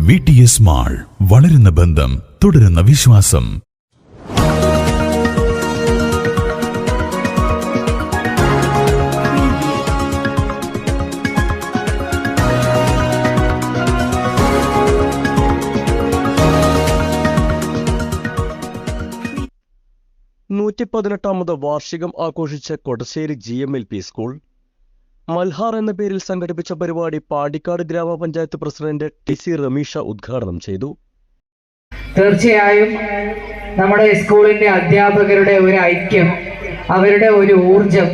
V T S mall വളരുന്ന ബന്ധം തുടരുന്ന വിശ്വാസം. നൂറ്റി പതിനെട്ടാമത് വാർഷികം ആഘോഷിച്ച Kodassery G M L P school Malhar എന്ന പേരിൽ സംഘടിപ്പിച്ച പരിപാടി പാടിക്കാട് ഗ്രാമപഞ്ചായത്ത് പ്രസിഡന്റ് ടി സി റമീഷ ഉദ്ഘാടനം ചെയ്തു. തീർച്ചയായും നമ്മുടെ സ്കൂളിന്റെ അധ്യാപകരുടെ ഒരു ഐക്യം അവരുടെ ഒരു ഊർജം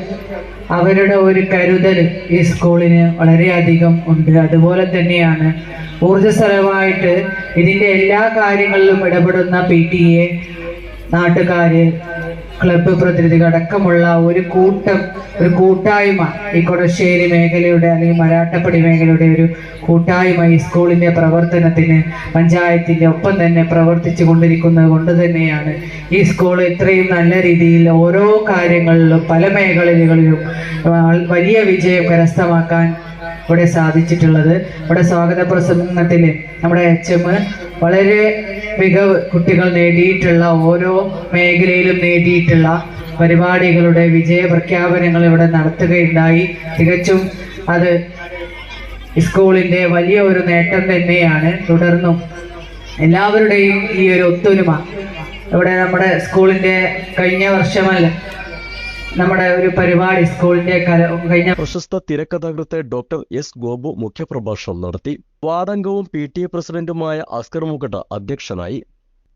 അവരുടെ ഒരു കരുതൽ ഈ സ്കൂളിന് വളരെയധികം ഉണ്ട്. അതുപോലെ തന്നെയാണ് ഊർജസ്വലമായിട്ട് ഇതിന്റെ എല്ലാ കാര്യങ്ങളിലും ഇടപെടുന്ന പി ടി എ നാട്ടുകാര് ക്ലബ്ബ് പ്രതിനിധികൾ അടക്കമുള്ള ഒരു കൂട്ടം ഒരു കൂട്ടായ്മ ഈ കൊടശ്ശേരി മേഖലയുടെ അല്ലെങ്കിൽ മരാട്ടപ്പടി മേഖലയുടെ ഒരു കൂട്ടായ്മ ഈ സ്കൂളിന്റെ പ്രവർത്തനത്തിന് പഞ്ചായത്തിന്റെ ഒപ്പം തന്നെ പ്രവർത്തിച്ചു കൊണ്ടിരിക്കുന്നത് കൊണ്ട് തന്നെയാണ് ഈ സ്കൂൾ ഇത്രയും നല്ല രീതിയിൽ ഓരോ കാര്യങ്ങളിലും പല മേഖലകളിലും വലിയ വിജയം കരസ്ഥമാക്കാൻ ഇവിടെ സാധിച്ചിട്ടുള്ളത്. ഇവിടെ സ്വാഗത പ്രസംഗത്തിൽ നമ്മുടെ എച്ച് എം വളരെ മികവ് കുട്ടികൾ നേടിയിട്ടുള്ള ഓരോ മേഖലയിലും നേടിയിട്ടുള്ള പരിപാടികളുടെ വിജയ പ്രഖ്യാപനങ്ങൾ ഇവിടെ നടത്തുകയുണ്ടായി. തികച്ചും അത് സ്കൂളിന്റെ വലിയ ഒരു നേട്ടം തന്നെയാണ്. തുടർന്നും എല്ലാവരുടെയും ഈ ഒരു ഒത്തൊരുമ. ഇവിടെ നമ്മുടെ സ്കൂളിന്റെ കഴിഞ്ഞ വർഷമല്ല നമ്മുടെ ഒരു പരിപാടി സ്കൂളിന്റെ കഴിഞ്ഞ പ്രശസ്ത തിരക്കഥാകൃത്ത് ഡോക്ടർ എസ് ഗോപു മുഖ്യപ്രഭാഷണം നടത്തി. വാദംഗവും പി ടി എ പ്രസിഡന്റുമായ അസ്കർ മുഖട്ട അധ്യക്ഷനായി.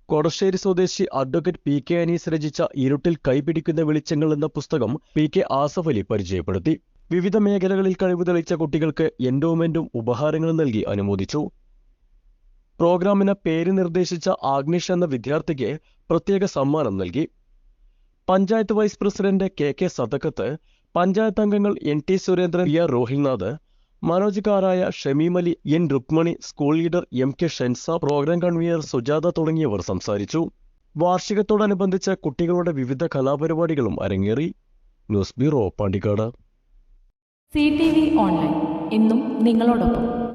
കൊടശ്ശേരി സ്വദേശി അഡ്വക്കേറ്റ് പി കെ അനീസ് രചിച്ച ഇരുട്ടിൽ കൈപിടിക്കുന്ന വെളിച്ചങ്ങൾ എന്ന പുസ്തകം പി കെ ആസഫ് അലി പരിചയപ്പെടുത്തി. വിവിധ മേഖലകളിൽ കഴിവ് തെളിയിച്ച കുട്ടികൾക്ക് എൻഡോമെന്റും ഉപഹാരങ്ങളും നൽകി അനുമോദിച്ചു. പ്രോഗ്രാമിന് പേര് നിർദ്ദേശിച്ച ആഗ്നിഷ് എന്ന വിദ്യാർത്ഥിക്ക് പ്രത്യേക സമ്മാനം നൽകി. Panchayat vice president K K Sadakkath panchayat അംഗങ്ങൾ N T Surendran P R Rohilnath മനോജ്കാരായ Shameemali N Rukmani school leader M K Shensa programme convener Sujatha തുടങ്ങിയവർ സംസാരിച്ചു. വാർഷികത്തോടനുബന്ധിച്ച് കുട്ടികളുടെ വിവിധ കലാപരിപാടികളും അരങ്ങേറി. News bureau Pandikkad. C T V online. എന്നും നിങ്ങളോടൊപ്പം.